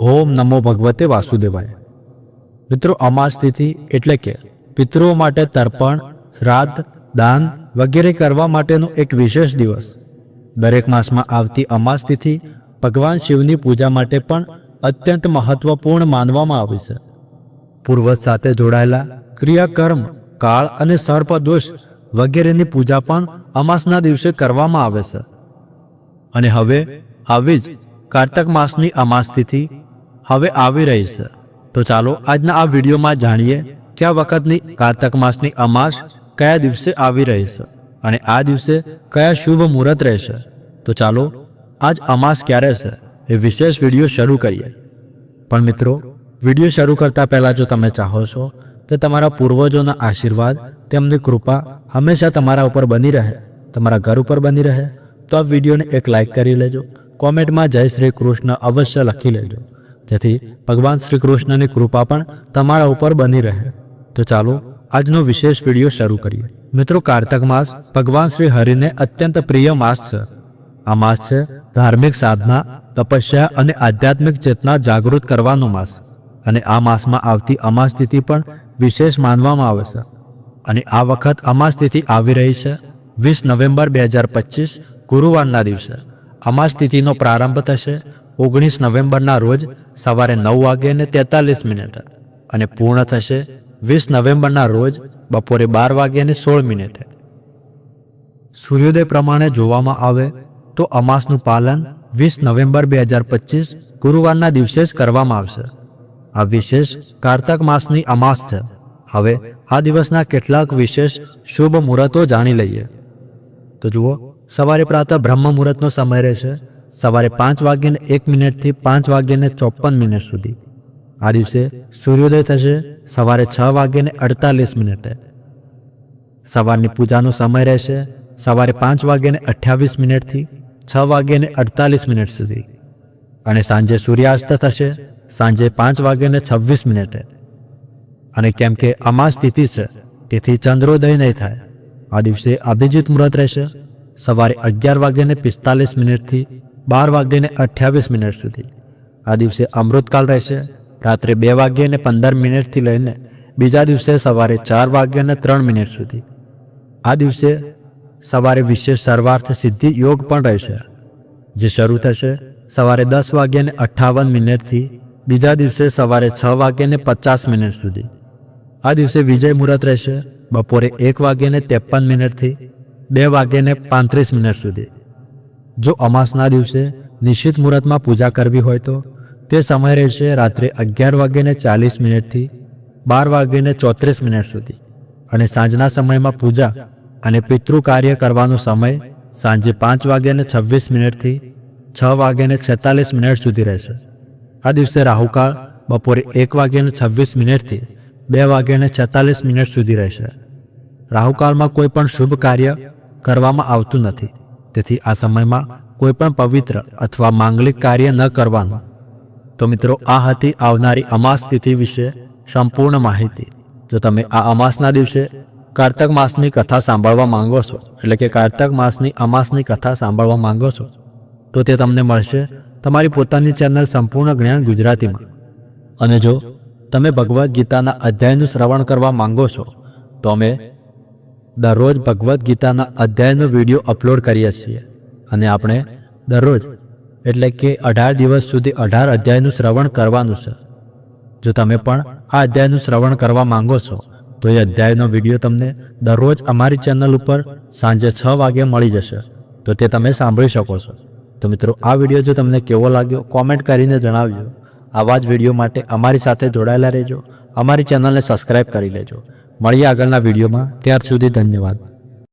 ઓમ નમો ભગવતે વાસુદેવાય. મિત્રો અમાસ તિથિ એટલે કે પિતૃઓ માટે તર્પણ, શ્રાદ્ધ, દાન વગેરે કરવા માટેનો એક વિશેષ દિવસ. દરેક માસમાં આવતી અમાસ તિથિ ભગવાન શિવની પૂજા માટે પણ અત્યંત મહત્વપૂર્ણ માનવામાં આવે છે. પૂર્વજ સાથે જોડાયેલા ક્રિયાકર્મ, કાળ અને સર્પદોષ વગેરેની પૂજા પણ અમાસના દિવસે કરવામાં આવે છે. અને હવે, આવી જ કારતક માસની અમાસ તિથિ હવે આવી રહી છે. તો ચાલો આજના આ વિડીયોમાં જાણીએ કયા વખતની કારતક માસની અમાસ કયા દિવસે આવી રહી છે અને આ દિવસે કયા શુભ મુહૂર્ત રહેશે. તો ચાલો આજ અમાસ ક્યારે છે એ વિશેષ વીડિયો શરૂ કરીએ. પણ મિત્રો, વીડિયો શરૂ કરતા પહેલાં જો તમે ચાહો છો, તો તમારા પૂર્વજોના આશીર્વાદ, તેમની કૃપા હંમેશા તમારા ઉપર બની રહે. તમારા ઘર ઉપર બની રહે. તો આ વિડીયોને એક લાઈક કરી લેજો. કોમેન્ટમાં જય શ્રી કૃષ્ણ અવશ્ય લખી લેજો. જેથી ભગવાન શ્રી કૃષ્ણની કૃપા પણ તમારા ઉપર બની રહે. તો ચાલો, આજનો વિશેષ વીડિયો શરૂ કરીએ. મિત્રો, કારતક માસ ભગવાન શ્રી હરિને અત્યંત પ્રિય માસ છે. આ માસ છે ધાર્મિક સાધના, તપસ્યા અને આધ્યાત્મિક ચેતના જાગૃત કરવાનો માસ. અને આ માસમાં આવતી અમાસ તિથિ પણ વિશેષ માનવામાં આવે છે. અને આ વખત અમાસ તિથિ આવી રહી છે વીસ નવેમ્બર બે હજાર પચીસ ગુરુવારના દિવસે. અમાસ તિથિનો પ્રારંભ થશે ઓગણીસ નવેમ્બરના રોજ સવારે નવ વાગે ને તેતાલીસ મિનિટે અને પૂર્ણ થશે વીસ નવેમ્બરના રોજ બપોરે બાર વાગે ને સોળ મિનિટે. સૂર્યોદય પ્રમાણે જોવામાં આવે તો અમાસનું પાલન વીસ નવેમ્બર બે હજાર પચીસ ગુરુવારના દિવસે જ કરવામાં આવશે. આ વિશેષ કારતક માસની અમાસ છે. હવે આ દિવસના કેટલાક વિશેષ શુભ મુહૂર્તો જાણી લઈએ. તો જુઓ, સવારે પ્રાતઃ બ્રહ્મ મુહૂર્તનો સમય રહેશે. સવારે પાંચ વાગ્યાને એક મિનિટથી પાંચ વાગ્યાને ચોપન મિનિટ સુધી. આ દિવસે સૂર્યોદય થશે સવારે છ વાગ્યાને અડતાલીસ મિનિટે. સવારની પૂજાનો સમય રહેશે સવારે પાંચ વાગ્યાને અઠ્યાવીસ મિનિટથી છ વાગ્યાને અડતાલીસ મિનિટ સુધી. અને સાંજે સૂર્યાસ્ત થશે સાંજે પાંચ વાગ્યાને છવ્વીસ મિનિટે. અને કેમ કે અમાસ તિથિ છે, તેથી ચંદ્રોદય નહીં થાય. આ દિવસે અભિજીત મુહૂર્ત રહેશે સવારે અગિયાર વાગ્યાને પિસ્તાલીસ મિનિટથી બાર વાગ્યાને અઠ્યાવીસ મિનિટ સુધી. આ દિવસે અમૃતકાલ રહેશે. રાત્રે બે વાગ્યાને પંદર મિનિટથી લઈને બીજા દિવસે સવારે ચાર વાગ્યાને ત્રણ મિનિટ સુધી. આ દિવસે સવારે વિશેષ સર્વાર્થ સિદ્ધિ યોગ પણ રહેશે. જે શરૂ થશે સવારે દસ વાગ્યાને અઠ્ઠાવન મિનિટથી, બીજા દિવસે સવારે છ વાગ્યાને પચાસ મિનિટ સુધી. આ દિવસે વિજય મુહૂર્ત રહેશે. બપોરે એક વાગ્યાને ત્રેપન મિનિટથી, બે વાગ્યાને પાંત્રીસ મિનિટ સુધી. જો અમાસના દિવસે નિશ્ચિત મુહૂર્તમાં પૂજા કરવી હોય તો તે સમય રહેશે રાત્રે અગિયાર વાગ્યાને ચાલીસ મિનિટથી બાર વાગ્યાને ચોત્રીસ મિનિટ સુધી અને સાંજના સમયમાં પૂજા અને પિતૃ કાર્ય કરવાનો સમય સાંજે પાંચ વાગ્યાને છવ્વીસ મિનિટથી છ વાગ્યાને છેતાલીસ મિનિટ સુધી રહેશે. આ દિવસે રાહુકાળ બપોરે એક વાગ્યાને છવ્વીસ મિનિટથી બે વાગ્યાને છેતાલીસ મિનિટ સુધી રહેશે. રાહુકાળમાં કોઈ પણ શુભ કાર્ય કરવામાં આવતું નથી. તેથી આ સમયમાં કોઈ પણ પવિત્ર અથવા માંગલિક કાર્ય ન કરવાનું. તો મિત્રો, આ હતી આવનારી અમાસ તિથિ વિશે સંપૂર્ણ માહિતી. જો તમે આ અમાસના દિવસે કારતક માસની કથા સાંભળવા માંગો છો, એટલે કે કારતક માસની અમાસની કથા સાંભળવા માંગો છો, તો તે તમને મળશે તમારી પોતાની ચેનલ સંપૂર્ણ જ્ઞાન ગુજરાતીમાં. અને જો તમે ભગવદ્ ગીતાના અધ્યાયનું શ્રવણ કરવા માંગો છો, તો અમે દરરોજ ભગવદ્ ગીતાના અધ્યાયનો વીડિયો અપલોડ કરીએ છીએ. અને આપણે દરરોજ, એટલે કે અઢાર દિવસ સુધી અઢાર અધ્યાયનું શ્રવણ કરવાનું છે. જો તમે પણ આ અધ્યાયનું શ્રવણ કરવા માંગો છો, તો એ અધ્યાયનો વીડિયો તમને દરરોજ અમારી ચેનલ ઉપર સાંજે છ વાગે મળી જશે. તો તે તમે સાંભળી શકો છો. તો મિત્રો, આ વીડિયો જો તમને કેવો લાગ્યો, કોમેન્ટ કરીને જણાવજો. આવા જ વીડિયો માટે અમારી સાથે જોડાયેલા રહેજો. અમારી ચેનલને સબસ્ક્રાઈબ કરી લેજો. મળીએ આગળના વિડીયોમાં. ત્યાર સુધી ધન્યવાદ.